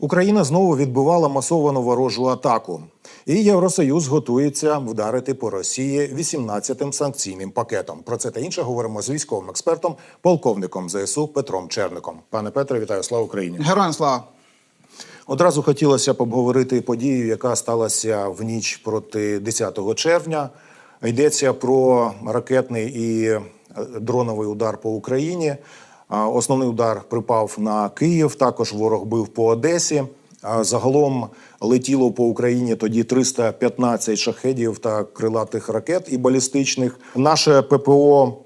Україна знову відбивала масовану ворожу атаку, і Євросоюз готується вдарити по Росії 18-тим санкційним пакетом. Про це та інше говоримо з військовим експертом, полковником ЗСУ Петром Черником. Пане Петре, вітаю! Слава Україні! Героям слава! Одразу хотілося б обговорити подію, яка сталася в ніч проти 10 червня. Йдеться про ракетний і е, дроновий удар по Україні. Основний удар припав на Київ. Також ворог бив по Одесі. Загалом летіло по Україні тоді 315 шахедів та крилатих ракет і балістичних. Наше ППО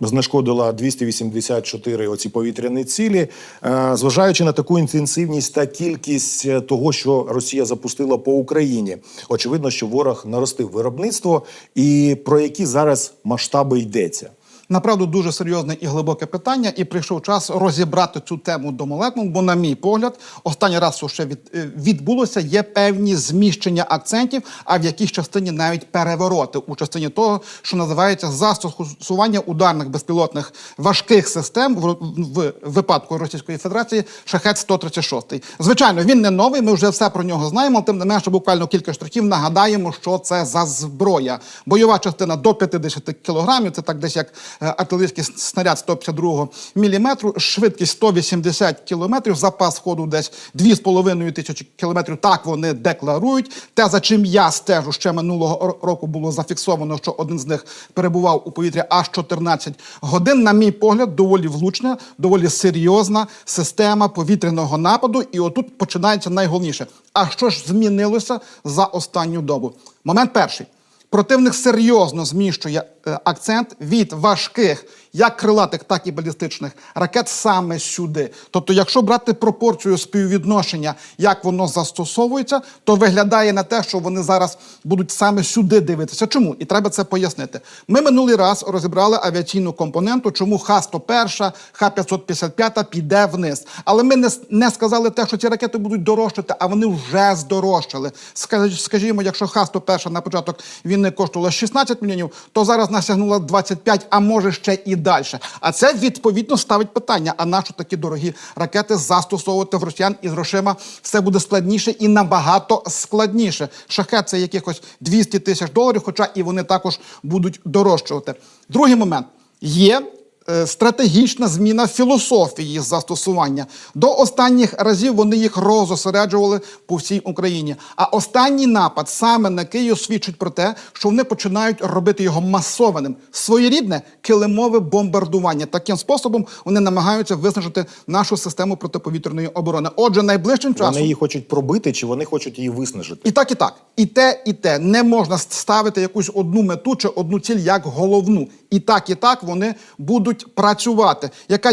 знешкодила 284 оці повітряні цілі. Е, Зважаючи на таку інтенсивність та кількість е, того, що Росія запустила по Україні, очевидно, що ворог наростив виробництво, і про які зараз масштаби йдеться. Направду дуже серйозне і глибоке питання, і прийшов час розібрати цю тему до молекул, бо, на мій погляд, останній раз, що ще від, е, відбулося, є певні зміщення акцентів, а в якійсь частині навіть перевороти у частині того, що називається застосування ударних безпілотних важких систем в, в випадку Російської Федерації шахет 136 Звичайно, він не новий. Ми вже все про нього знаємо. Тим не менше, буквально кілька штрихів нагадаємо, що це за зброя. Бойова частина до 50 кілограмів. Це так десь як артилерійський снаряд 152 міліметру, швидкість 180 кілометрів, запас ходу десь 2,5 тисячі кілометрів. Так вони декларують. Те, за чим я стежу ще минулого року, було зафіксовано, що один з них перебував у повітрі аж 14 годин. На мій погляд, доволі влучна, доволі серйозна система повітряного нападу. І отут починається найголовніше. А що ж змінилося за останню добу? Момент перший. Противник серйозно зміщує е, акцент від важких, як крилатих, так і балістичних ракет саме сюди. Тобто, якщо брати пропорцію співвідношення, як воно застосовується, то виглядає на те, що вони зараз будуть саме сюди дивитися. Чому? І треба це пояснити. Ми минулий раз розібрали авіаційну компоненту, чому Х-101, Х-555 піде вниз. Але ми не, не сказали те, що ці ракети будуть дорожчати, а вони вже здорожчали. Скажімо, якщо Х-101 на початок війни коштувала 16 мільйонів, то зараз насягнула 25, а може ще і далі. А це відповідно ставить питання: а нащо такі дорогі ракети застосовувати в росіян із грошима все буде складніше і набагато складніше. Шахет це якихось 200 тисяч доларів, хоча і вони також будуть дорожчувати. Другий момент є стратегічна зміна філософії застосування. До останніх разів вони їх розосереджували по всій Україні. А останній напад саме на Київ свідчить про те, що вони починають робити його масованим. Своєрідне килимове бомбардування. Таким способом вони намагаються виснажити нашу систему протиповітряної оборони. Отже, найближчим часом Вони її хочуть пробити, чи вони хочуть її виснажити? і так, і так. І те, і те. Не можна ставити якусь одну мету чи одну ціль як головну. І так, і так вони будуть працювати. Яка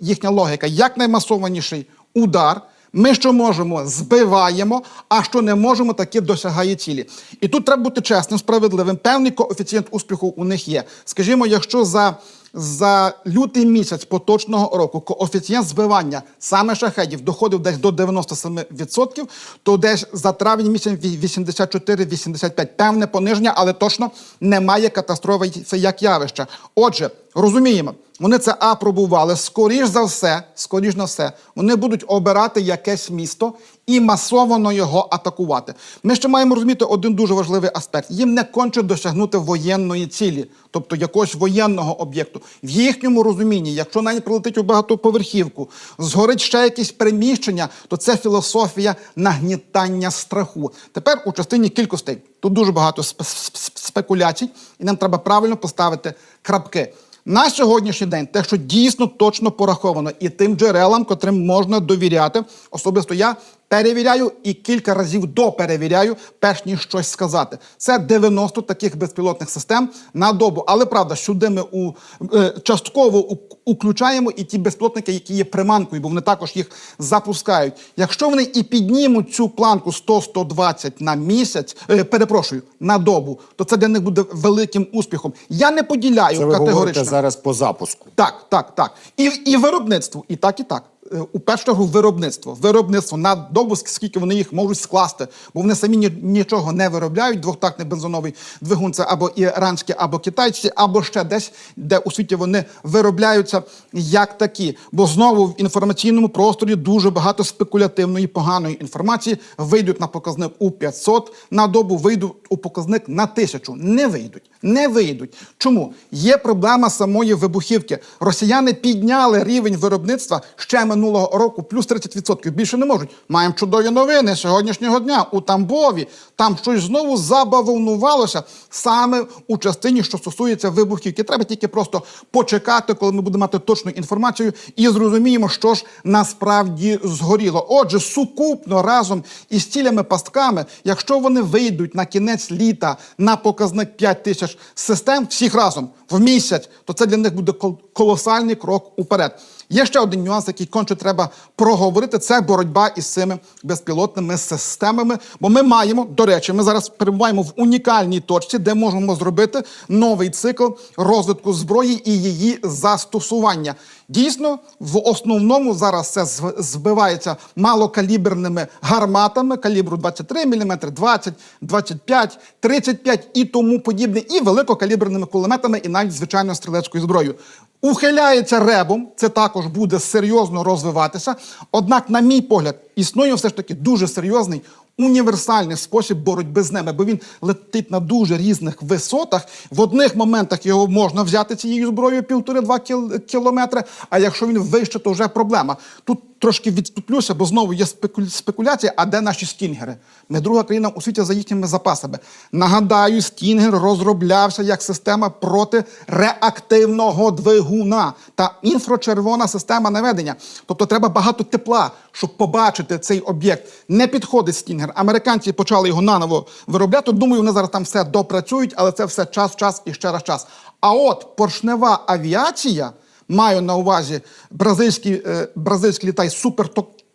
їхня логіка? Як наймасованіший удар. Ми що можемо, збиваємо, а що не можемо, таке досягає цілі. І тут треба бути чесним, справедливим. Певний коефіцієнт успіху у них є. Скажімо, якщо за, за лютий місяць поточного року коефіцієнт збивання саме шахедів доходив десь до 97%, то десь за травень місяць ві- 84-85. Певне пониження, але точно немає катастрофи це як явище. Отже, розуміємо. Вони це апробували. Скоріш за все, скоріш на все, вони будуть обирати якесь місто і масово його атакувати. Ми ще маємо розуміти один дуже важливий аспект: їм не конче досягнути воєнної цілі, тобто якогось воєнного об'єкту. В їхньому розумінні, якщо навіть прилетить у багатоповерхівку, згорить ще якесь приміщення, то це філософія нагнітання страху. Тепер у частині кількостей тут дуже багато сп- сп- спекуляцій, і нам треба правильно поставити крапки. На сьогоднішній день те, що дійсно точно пораховано, і тим джерелам, котрим можна довіряти, особисто я перевіряю і кілька разів доперевіряю, перш ніж щось сказати. Це 90 таких безпілотних систем на добу. Але правда, сюди ми у, е, частково у- уключаємо і ті безпілотники, які є приманкою, бо вони також їх запускають. Якщо вони і піднімуть цю планку 100-120 на місяць, е, перепрошую, на добу, то це для них буде великим успіхом. Я не поділяю Це ви категорично. говорите зараз по запуску. Так, так, так. І, і виробництву, і так, і так. Е, у першу чергу виробництво. Виробництво на добу, скільки вони їх можуть скласти, бо вони самі нічого не виробляють. Двохтактний бензоновий двигун це або іранські, або китайці, або ще десь, де у світі вони виробляються як такі. Бо знову в інформаційному просторі дуже багато спекулятивної поганої інформації. Вийдуть на показник у 500 на добу, вийдуть у показник на 1000. Не вийдуть. Не вийдуть. Чому? Є проблема самої вибухівки. Росіяни підняли рівень виробництва ще минулого року, плюс 30%. Більше не можуть. Маємо чудові новини сьогоднішнього дня у Тамбові. Там щось знову забавовнувалося саме у частині, що стосується вибухівки. Треба тільки просто почекати, коли ми будемо мати точну інформацію, і зрозуміємо, що ж насправді згоріло. Отже, сукупно разом із цілями пастками, якщо вони вийдуть на кінець літа на показник 5 тисяч систем всіх разом в місяць, то це для них буде колосальний крок уперед. Є ще один нюанс, який конче треба проговорити. Це боротьба із цими безпілотними системами. Бо ми маємо, до речі, ми зараз перебуваємо в унікальній точці, де можемо зробити новий цикл розвитку зброї і її застосування. Дійсно, в основному зараз це збивається малокаліберними гарматами калібру 23 мм, 20, 25, 35 і тому подібне, і великокаліберними кулеметами, і навіть звичайно стрілецькою зброєю. Ухиляється ребом, це також буде серйозно розвиватися. Однак, на мій погляд, існує все ж таки дуже серйозний універсальний спосіб боротьби з ними, бо він летить на дуже різних висотах. В одних моментах його можна взяти цією зброєю півтори-два кіл- кілометри. А якщо він вище, то вже проблема. Тут трошки відступлюся, бо знову є спекуляція. А де наші стінгери? Ми друга країна у світі за їхніми запасами. Нагадаю, стінгер розроблявся як система проти реактивного двигуна та інфрачервона система наведення. Тобто треба багато тепла, щоб побачити цей об'єкт. Не підходить стінгер. Американці почали його наново виробляти. Думаю, вони зараз там все допрацюють, але це все час, час і ще раз час. А от поршнева авіація, маю на увазі бразильський, е, бразильський літай Супер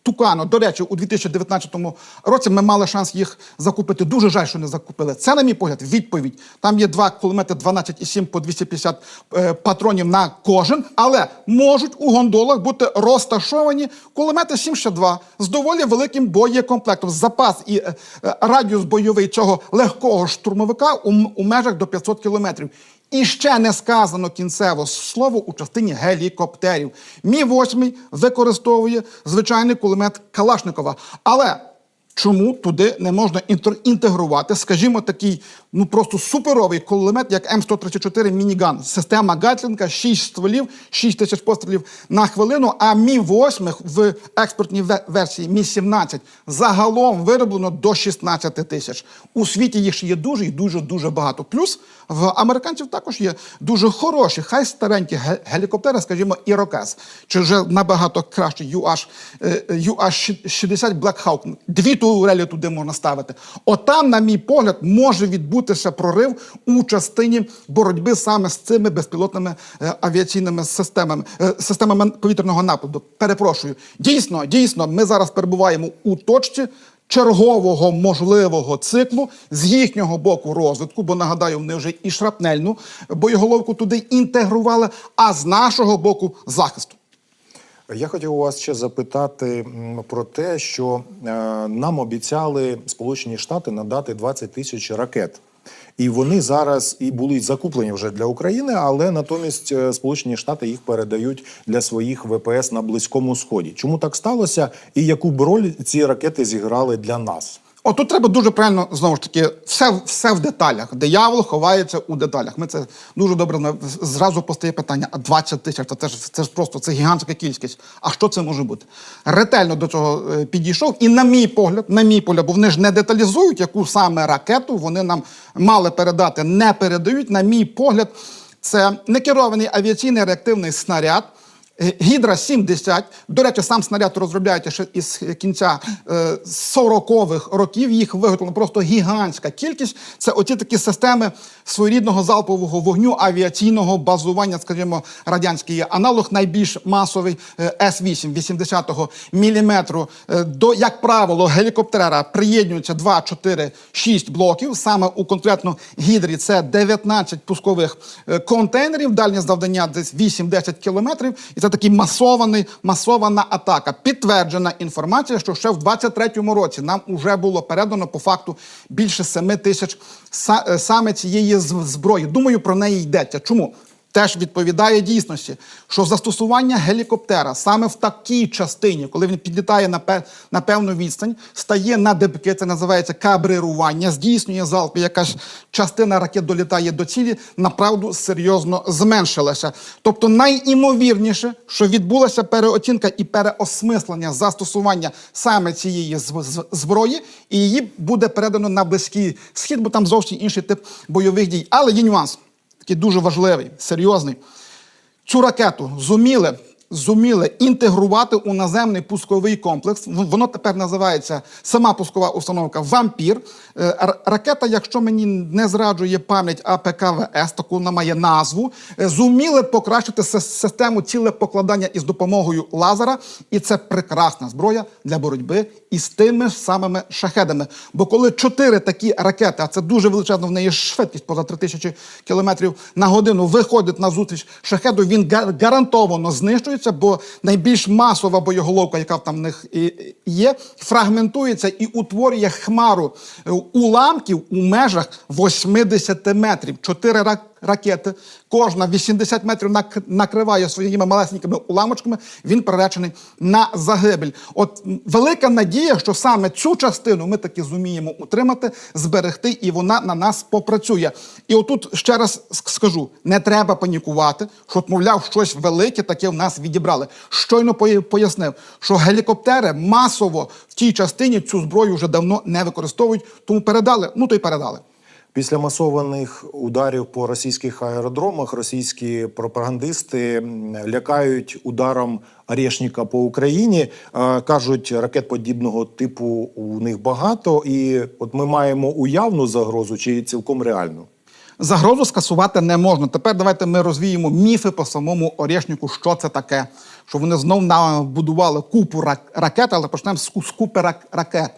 Тукано. До речі, у 2019 році ми мали шанс їх закупити. Дуже жаль, що не закупили. Це, на мій погляд, відповідь. Там є два кулемети 12,7 по 250 е, патронів на кожен, але можуть у гондолах бути розташовані кулемети 762 з доволі великим боєкомплектом. Запас і е, радіус бойовий цього легкого штурмовика у межах до 500 кілометрів. І ще не сказано кінцево слово у частині гелікоптерів. Мі 8 використовує звичайний кулемет Калашникова. Але чому туди не можна інтегрувати, скажімо, такий ну просто суперовий кулемет, як М134 Мініган. Система Гатлінка, 6 стволів, 6 тисяч пострілів на хвилину. А Мі 8 в експортній версії Мі 17 загалом вироблено до 16 тисяч. У світі їх ще є дуже і дуже дуже багато. Плюс в американців також є дуже хороші, хай старенькі гелікоптери, скажімо, Ірокез, чи вже набагато краще UH, е, UH-60 Black Hawk. Дві турелі туди можна ставити. Отам, на мій погляд, може відбутися прорив у частині боротьби саме з цими безпілотними е, авіаційними системами, е, системами повітряного нападу. Перепрошую. Дійсно, дійсно, ми зараз перебуваємо у точці чергового можливого циклу з їхнього боку розвитку, бо нагадаю, вони вже і шрапнельну боєголовку туди інтегрували, а з нашого боку захисту. Я хотів у вас ще запитати про те, що е, нам обіцяли Сполучені Штати надати 20 тисяч ракет. І вони зараз і були закуплені вже для України, але натомість е, Сполучені Штати їх передають для своїх ВПС на Близькому Сході. Чому так сталося, і яку б роль ці ракети зіграли для нас? От тут треба дуже правильно знову ж таки все, все в деталях. Диявол ховається у деталях. Ми це дуже добре зразу постає питання: а 20 тисяч це ж це ж просто це гігантська кількість. А що це може бути? Ретельно до цього е, підійшов, і на мій погляд, на мій погляд, бо вони ж не деталізують, яку саме ракету вони нам мали передати, не передають. На мій погляд, це некерований авіаційний реактивний снаряд. Е, Гідра 70. До речі, сам снаряд розробляється ще із кінця е, 40-х років. Їх виготовлено просто гігантська кількість. Це оці такі системи своєрідного залпового вогню авіаційного базування, скажімо, радянський аналог найбільш масовий е, С-8 80-го міліметру. Е, До, як правило, гелікоптера приєднуються 2, 4, 6 блоків. Саме у конкретно гідрі це 19 пускових е, контейнерів, дальнє завдання десь 8-10 кілометрів. І це такий масований, масована атака. Підтверджена інформація, що ще в 23-му році нам вже було передано по факту більше 7 тисяч е, саме цієї зброї. Думаю, про неї йдеться. Чому? Теж відповідає дійсності, що застосування гелікоптера саме в такій частині, коли він підлітає на, пе- на певну відстань, стає на дебки, це називається кабрирування, здійснює залп, і якась частина ракет долітає до цілі, направду серйозно зменшилася. Тобто найімовірніше, що відбулася переоцінка і переосмислення застосування саме цієї зброї, і її буде передано на близький схід, бо там зовсім інший тип бойових дій. Але є нюанс такий дуже важливий, серйозний. Цю ракету зуміли, зуміли інтегрувати у наземний пусковий комплекс. Воно тепер називається сама пускова установка Вампір. Е, Ракета, якщо мені не зраджує пам'ять АПКВС, таку вона має назву, е, зуміли покращити систему цілепокладання із допомогою лазера, і це прекрасна зброя для боротьби із тими ж самими шахедами. Бо коли чотири такі ракети, а це дуже величезна в неї швидкість поза 3000 кілометрів на годину, виходить на зустріч шахеду, він гарантовано знищується, бо найбільш масова боєголовка, яка там в них є, фрагментується і утворює хмару е, уламків у межах 80 метрів. Чотири рак- ракети, кожна 80 метрів нак- накриває своїми малесенькими уламочками, він приречений на загибель. От велика надія, що саме цю частину ми таки зуміємо утримати, зберегти, і вона на нас попрацює. І отут ще раз скажу: не треба панікувати, що, мовляв, щось велике таке в нас відібрали. Щойно пояснив, що гелікоптери масово в тій частині цю зброю вже давно не використовують, тому передали, ну то й передали. Після масованих ударів по російських аеродромах російські пропагандисти лякають ударом Орешника по Україні. Е, Кажуть, ракет подібного типу у них багато, і от ми маємо уявну загрозу чи цілком реальну. Загрозу скасувати не можна. Тепер давайте ми розвіємо міфи по самому Орешнику, що це таке. Що вони знов набудували купу рак- ракет, але почнемо з купи рак- ракет.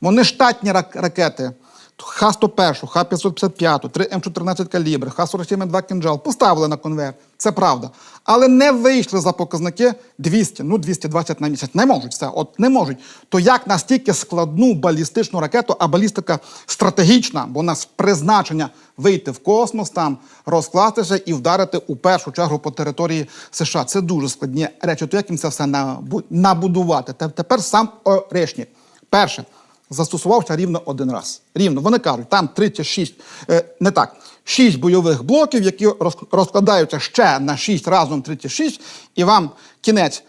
Вони штатні рак- ракети. Х-101, Х-555, 3 М14 калібр, Х-47М2 кінжал поставили на конвейер. Це правда. Але не вийшли за показники 200, ну 220 на місяць. Не можуть це, от не можуть. То як настільки складну балістичну ракету, а балістика стратегічна, бо у нас призначення вийти в космос, там розкластися і вдарити у першу чергу по території США. Це дуже складні речі. То як їм це все набу- набудувати? Тепер сам Орешник. Перше, застосувався рівно один раз. Рівно. Вони кажуть, там 36, е, не так, 6 бойових блоків, які роз- розкладаються ще на 6 разом 36, і вам кінець.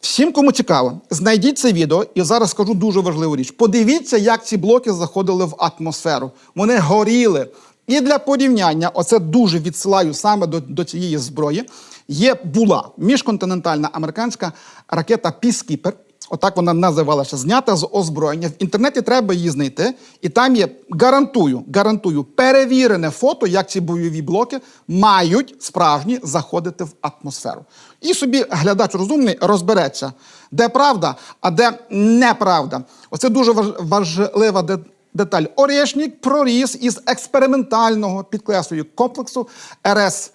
Всім, кому цікаво, знайдіть це відео, і зараз скажу дуже важливу річ. Подивіться, як ці блоки заходили в атмосферу. Вони горіли. І для порівняння, оце дуже відсилаю саме до, до цієї зброї. Є була міжконтинентальна американська ракета Peacekeeper, Отак вона називалася, знята з озброєння. В інтернеті треба її знайти. І там є, гарантую, гарантую, перевірене фото, як ці бойові блоки мають справжні заходити в атмосферу. І собі глядач розумний розбереться, де правда, а де неправда. Оце дуже важлива деталь. Орешник проріс із експериментального підкреслюю комплексу РС.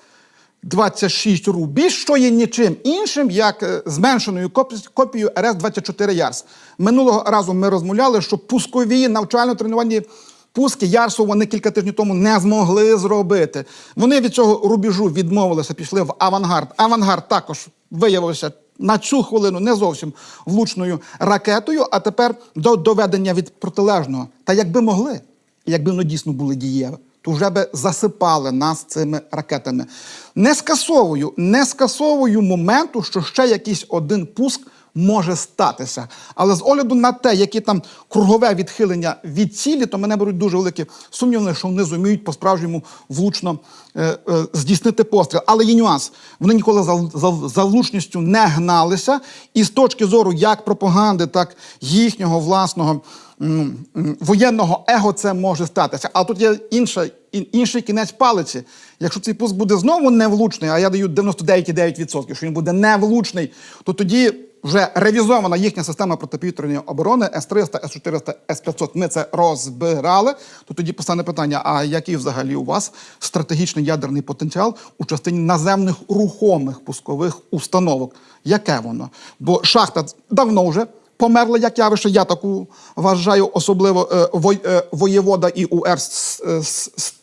26 ру, більш що є нічим іншим, як е, зменшеною копі- копією РС-24 Ярс. Минулого разу ми розмовляли, що пускові навчально-тренувальні пуски Ярсу вони кілька тижнів тому не змогли зробити. Вони від цього рубежу відмовилися, пішли в авангард. Авангард також виявився на цю хвилину не зовсім влучною ракетою, а тепер до доведення від протилежного. Та якби могли, якби воно дійсно були дієві то вже би засипали нас цими ракетами. Не скасовую, не скасовую моменту, що ще якийсь один пуск може статися. Але з огляду на те, які там кругове відхилення від цілі, то мене беруть дуже великі сумніви, що вони зуміють по-справжньому влучно е, е, здійснити постріл. Але є нюанс. Вони ніколи за, за, за влучністю не гналися. І з точки зору як пропаганди, так їхнього власного воєнного его це може статися. А тут є інша, інший кінець палиці. Якщо цей пуск буде знову невлучний, а я даю 99,9%, що він буде невлучний, то тоді вже ревізована їхня система протиповітряної оборони С-300, С-400, С-500. Ми це розбирали. То тоді постане питання: а який взагалі у вас стратегічний ядерний потенціал у частині наземних рухомих пускових установок? Яке воно? Бо шахта давно вже. Померла як явище, я таку вважаю, особливо е, е, воєвода і УР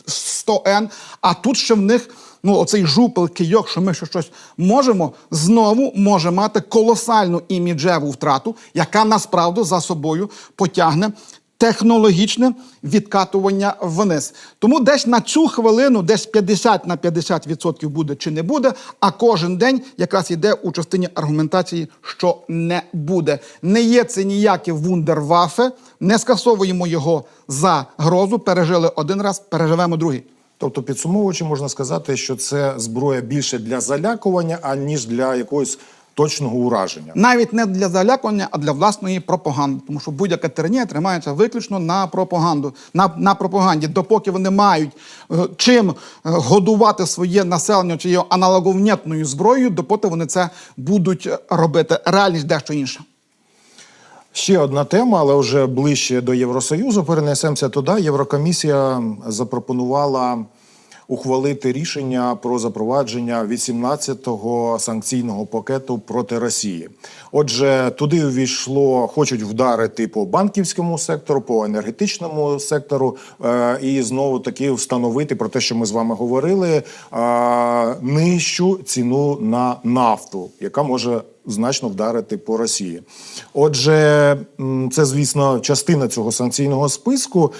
100Н. А тут ще в них ну, оцей жупел, кийок, що ми ще щось можемо, знову може мати колосальну іміджеву втрату, яка насправді за собою потягне технологічне відкатування вниз. Тому десь на цю хвилину, десь 50 на 50% буде чи не буде, а кожен день якраз йде у частині аргументації, що не буде. Не є це ніяке вундервафе, не скасовуємо його за грозу. Пережили один раз, переживемо другий. Тобто, підсумовуючи, можна сказати, що це зброя більше для залякування, аніж для якогось точного ураження. Навіть не для залякування, а для власної пропаганди. Тому що будь-яка тиранія тримається виключно на пропаганду. На, на пропаганді, допоки вони мають е, чим е, годувати своє населення цією аналоговнятною зброєю, допоки вони це будуть робити. Реальність дещо інша. Ще одна тема, але вже ближче до Євросоюзу. Перенесемося туди. Єврокомісія запропонувала ухвалити рішення про запровадження 18-го санкційного пакету проти Росії. Отже, туди увійшло, хочуть вдарити по банківському сектору, по енергетичному сектору, е, і знову таки встановити про те, що ми з вами говорили, е, нижчу ціну на нафту, яка може значно вдарити по Росії. Отже, це, звісно, частина цього санкційного списку.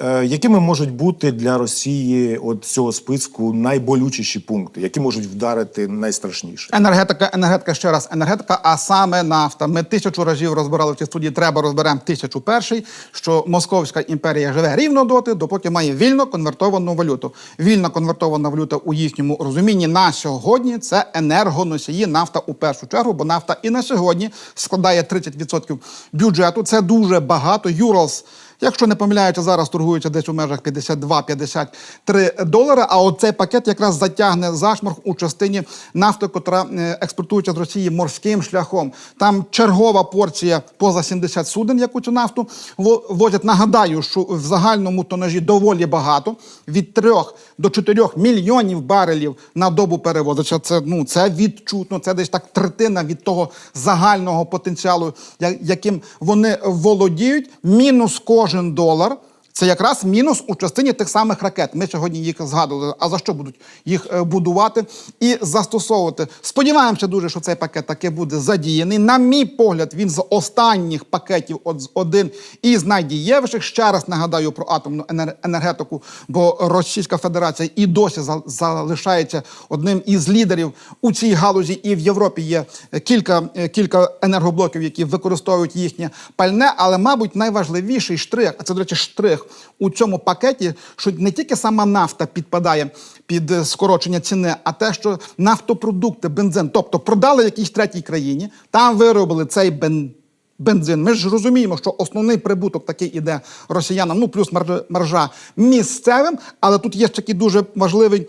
Е, Якими можуть бути для Росії от цього списку найболючіші пункти, які можуть вдарити найстрашніше? Енергетика, енергетика ще раз, енергетика, а саме нафта. Ми тисячу разів розбирали в цій студії. Треба розберемо тисячу перший, що Московська імперія живе рівно доти, допоки має вільно конвертовану валюту. Вільно конвертована валюта у їхньому розумінні на сьогодні це енергоносії, нафта у першу чергу, бо нафта і на сьогодні складає 30% бюджету. Це дуже багато. Юралс. Якщо не помиляюся, зараз торгується десь у межах 52-53 долари. А оцей пакет якраз затягне зашморг у частині нафти, котра е, експортується з Росії морським шляхом. Там чергова порція поза 70 суден, яку цю нафту во- возять. Нагадаю, що в загальному тонажі доволі багато від 3 до 4 мільйонів барелів на добу перевозиться. Це ну це відчутно. Це десь так третина від того загального потенціалу, яким вони володіють. Мінус кожен долар. Це якраз мінус у частині тих самих ракет. Ми сьогодні їх згадували. А за що будуть їх е, будувати і застосовувати? Сподіваємося дуже, що цей пакет таки буде задіяний. На мій погляд, він з останніх пакетів один із найдієвіших. Ще раз нагадаю про атомну енергетику, бо Російська Федерація і досі за- залишається одним із лідерів у цій галузі. І в Європі є кілька, е, кілька енергоблоків, які використовують їхнє пальне. Але, мабуть, найважливіший штрих, а це, до речі, штрих у цьому пакеті, що не тільки сама нафта підпадає під скорочення ціни, а те, що нафтопродукти, бензин, тобто продали якійсь третій країні, там виробили цей бен. Бензин. Ми ж розуміємо, що основний прибуток такий іде росіянам, ну плюс маржа, місцевим, але тут є такий дуже важливий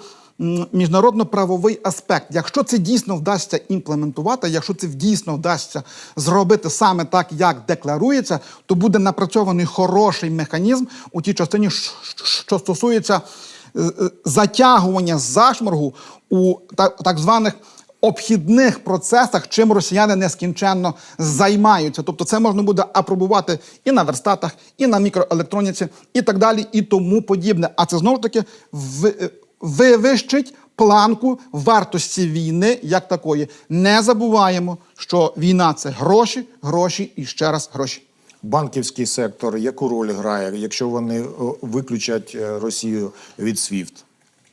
міжнародно-правовий аспект. Якщо це дійсно вдасться імплементувати, якщо це дійсно вдасться зробити саме так, як декларується, то буде напрацьований хороший механізм у тій частині, що- стосується е, е, затягування зашморгу у так, званих обхідних процесах, чим росіяни нескінченно займаються. Тобто це можна буде апробувати і на верстатах, і на мікроелектроніці, і так далі, і тому подібне. А це знову ж таки ви- вивищить планку вартості війни як такої. Не забуваємо, що війна це гроші, гроші і ще раз гроші. Банківський сектор яку роль грає, якщо вони виключать е, Росію від SWIFT?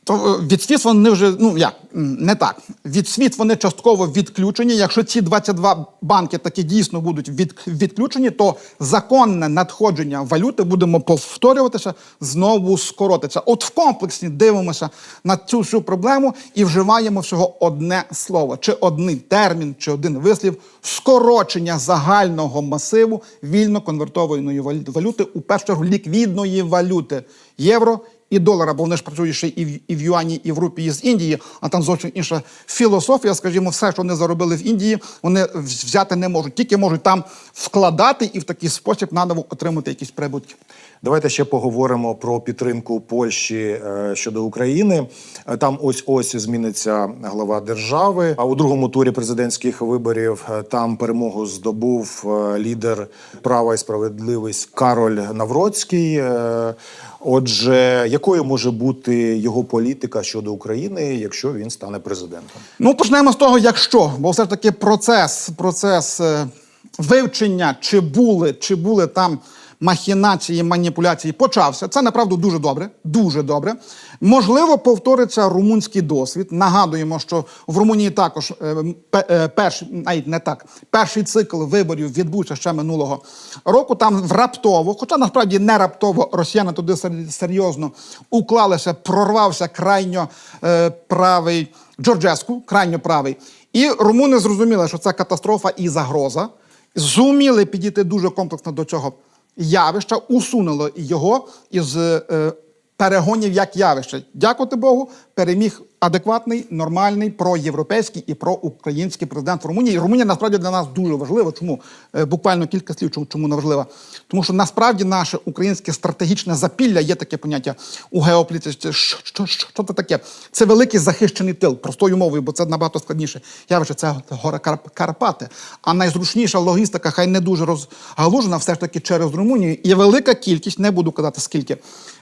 То е, від СВІТ вони вже ну як не так. Від СВІТ вони частково відключені. Якщо ці 22 банки таки дійсно будуть від, відключені, то законне надходження валюти будемо повторюватися, знову скоротиться. От в комплексі дивимося на цю всю проблему і вживаємо всього одне слово, чи один термін, чи один вислів скорочення загального масиву вільно конвертованої валю- валюти, у першу чергу ліквідної валюти євро і долара, бо вони ж працюють ще і в, і в юані, і в рупії з Індії, а там зовсім інша філософія. Скажімо, все, що вони заробили в Індії, вони взяти не можуть, тільки можуть там вкладати і в такий спосіб наново отримати якісь прибутки. Давайте ще поговоримо про підтримку Польщі е, щодо України. Е, Там ось ось зміниться глава держави. А у другому турі президентських виборів е, там перемогу здобув лідер права і справедливість Кароль Навроцький. Отже, якою може бути його політика щодо України, якщо він стане президентом? Ну, почнемо з того, якщо, бо все ж таки процес, процес вивчення, чи були, чи були там махінації, маніпуляції, почався. Це направду дуже добре. Дуже добре. Можливо, повториться румунський досвід. Нагадуємо, що в Румунії також е, е, перший, навіть не так, перший цикл виборів відбувся ще минулого року. Там раптово, хоча насправді не раптово, росіяни туди серйозно уклалися, прорвався крайньо е, правий Джорджеску, крайньо правий. І румуни зрозуміли, що це катастрофа і загроза. Зуміли підійти дуже комплексно до цього явища, усунуло його із е, перегонів як явище. Дякувати Богу, переміг адекватний, нормальний, проєвропейський і проукраїнський президент в Румунії. Румунія насправді для нас дуже важлива. Чому Е, буквально кілька слів, чому, чому не важлива? Тому що насправді наше українське стратегічне запілля є таке поняття у геополітиці. Що, що, що це таке? Це великий захищений тил, простою мовою, бо це набагато складніше. Явище це гора Карп- Карпати. А найзручніша логістика, хай не дуже розгалужена, все ж таки через Румунію. І велика кількість, не буду казати скільки,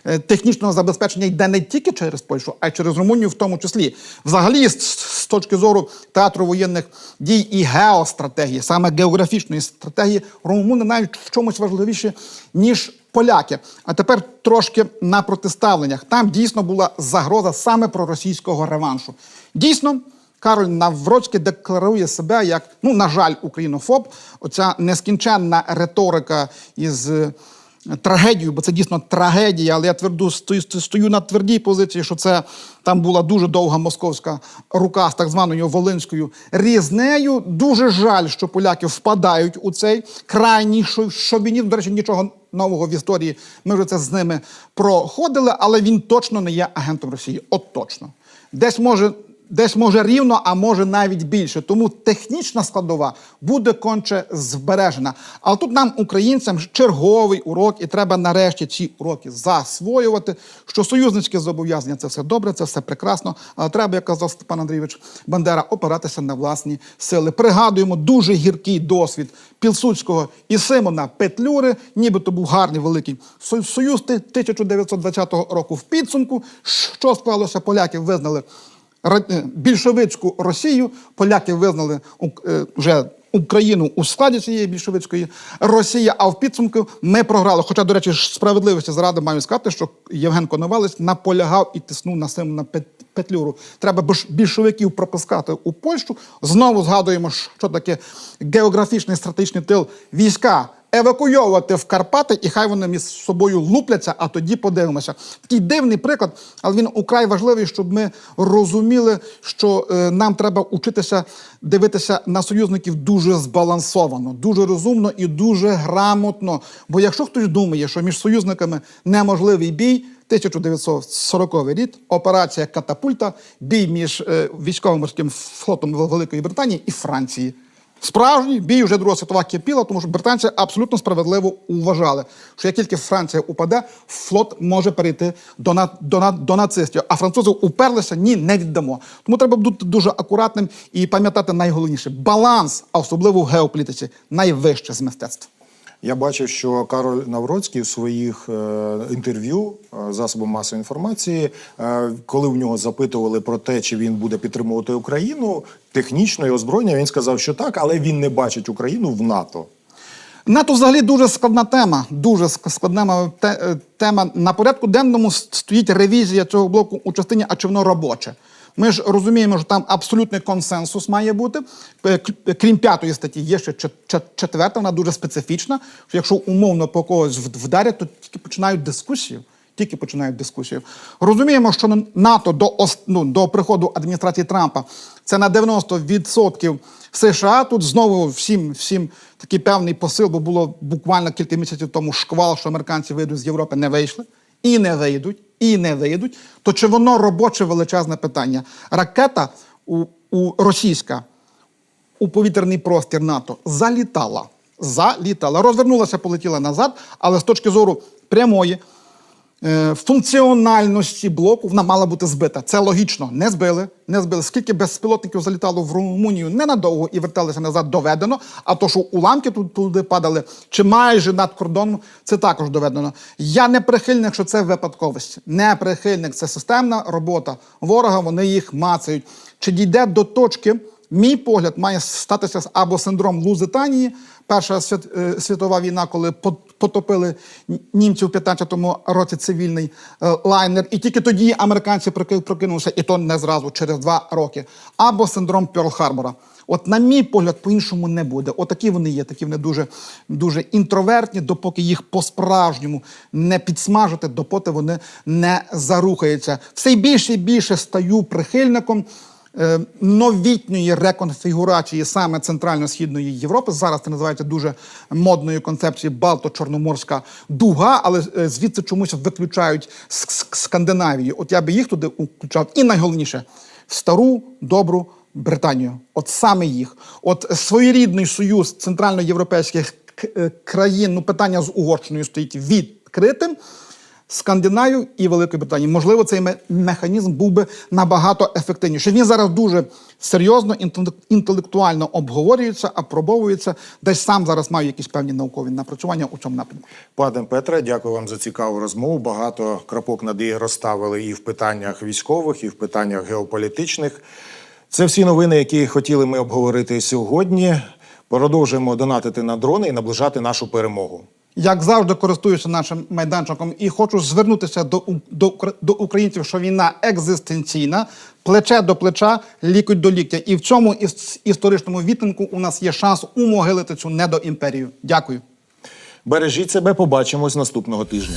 е, технічного забезпечення йде не тільки через Польщу, а й через Румунію в тому числі. Взагалі, з, точки зору театру воєнних дій і геостратегії, саме географічної стратегії, румуни навіть в чомусь важливіші, ніж поляки. А тепер трошки на протиставленнях. Там дійсно була загроза саме проросійського реваншу. Дійсно. Кароль Навроцький декларує себе як, ну, на жаль, українофоб. Оця нескінченна риторика із трагедією, бо це дійсно трагедія, але я тверду стою, стою на твердій позиції, що це там була дуже довга московська рука з так званою Волинською різнею. Дуже жаль, що поляки впадають у цей крайній шо- шовінізм. До речі, нічого нового в історії. Ми вже це з ними проходили, але він точно не є агентом Росії. От точно. Десь може десь може рівно, а може навіть більше. Тому технічна складова буде конче збережена. Але тут нам, українцям, черговий урок, і треба нарешті ці уроки засвоювати. Що союзницькі зобов'язання це все добре, це все прекрасно. Але треба, як казав Степан Андрійович Бандера, опиратися на власні сили. Пригадуємо дуже гіркий досвід Пілсудського і Симона Петлюри, нібито був гарний великий Со- союз ти- 1920 року в підсумку. Що склалося, поляки визнали більшовицьку Росію, поляки визнали е, вже Україну у складі цієї більшовицької Росії, а в підсумку ми програли. Хоча, до речі, справедливості заради маю сказати, що Євген Коновалець наполягав і тиснув на Симона Пет- Петлюру. Треба більш- більшовиків пропускати у Польщу. Знову згадуємо, що таке географічний стратегічний тил війська. Евакуйовувати в Карпати, і хай вони між собою лупляться, а тоді подивимося. Такий дивний приклад, але він украй важливий, щоб ми розуміли, що е, нам треба учитися дивитися на союзників дуже збалансовано, дуже розумно і дуже грамотно. Бо якщо хтось думає, що між союзниками неможливий бій, 1940 рік, операція Катапульта, бій між е, військово-морським флотом Великої Британії і Франції. Справжній бій вже Друга світова кипіла, тому що британці абсолютно справедливо вважали, що як тільки Франція упаде, флот може перейти до, на, до, на, до нацистів. А французи уперлися, ні, не віддамо. Тому треба бути дуже акуратним і пам'ятати найголовніше баланс, а особливо в геополітиці, найвище з мистецтв. Я бачив, що Кароль Навроцький в своїх е, інтерв'ю е, засобам масової інформації, е, коли в нього запитували про те, чи він буде підтримувати Україну технічно і озброєння, він сказав, що так, але він не бачить Україну в НАТО. НАТО взагалі дуже складна тема. Дуже складна тема. На порядку денному стоїть ревізія цього блоку у частині, а чи воно робоче. Ми ж розуміємо, що там абсолютний консенсус має бути. Е, Крім п'ятої статті, є ще чет- чет- четверта, вона дуже специфічна. Що якщо умовно по когось вд- вдарять, то тільки починають дискусію. Тільки починають дискусію. Розуміємо, що НАТО до, ну, до приходу адміністрації Трампа це на 90% США. Тут знову всім, всім такий певний посил, бо було буквально кілька місяців тому шквал, що американці вийдуть з Європи, не вийшли і не вийдуть. І не вийдуть, то чи воно робоче величезне питання? Ракета у, у російська у повітряний простір НАТО залітала. Залітала. Розвернулася, полетіла назад, але з точки зору прямої функціональності блоку вона мала бути збита. Це логічно. Не збили, не збили. Скільки безпілотників залітало в Румунію ненадовго і верталися назад, доведено. А то, що уламки тут туди падали, чи майже над кордоном, це також доведено. Я не прихильник, що це випадковість. Не прихильник, це системна робота ворога. Вони їх мацають. Чи дійде до точки? Мій погляд має статися або синдром Лузитанії, Перша е, світова війна, коли пот- потопили німців у 15-му році цивільний е, лайнер, і тільки тоді американці проки- прокинулися, і то не зразу, через два роки. Або синдром Пьорл-Харбора. От, на мій погляд, по-іншому не буде. Отакі вони є, такі вони дуже, дуже інтровертні, допоки їх по-справжньому не підсмажити, допоки вони не зарухаються. Все більше і більше стаю прихильником новітньої реконфігурації саме Центрально-Східної Європи. Зараз це називається дуже модною концепцією Балто-Чорноморська дуга, але е, звідси чомусь виключають Скандинавію. От я би їх туди включав. І найголовніше стару добру Британію. От саме їх. От своєрідний союз центральноєвропейських е, країн, ну питання з Угорщиною стоїть відкритим. Скандинавію і Великої Британії. Можливо, цей механізм був би набагато ефективніший. Він зараз дуже серйозно, інтелек- інтелектуально обговорюється, апробовується. Десь сам зараз маю якісь певні наукові напрацювання у цьому напрямку. Пане Петре, дякую вам за цікаву розмову. Багато крапок над «і» розставили і в питаннях військових, і в питаннях геополітичних. Це всі новини, які хотіли ми обговорити сьогодні. Продовжуємо донатити на дрони і наближати нашу перемогу. Як завжди, користуюся нашим майданчиком і хочу звернутися до, до, до українців, що війна екзистенційна, плече до плеча, лікуть до ліктя. І в цьому іс- історичному відтинку у нас є шанс умогилити цю недоімперію. Дякую. Бережіть себе, побачимось наступного тижня.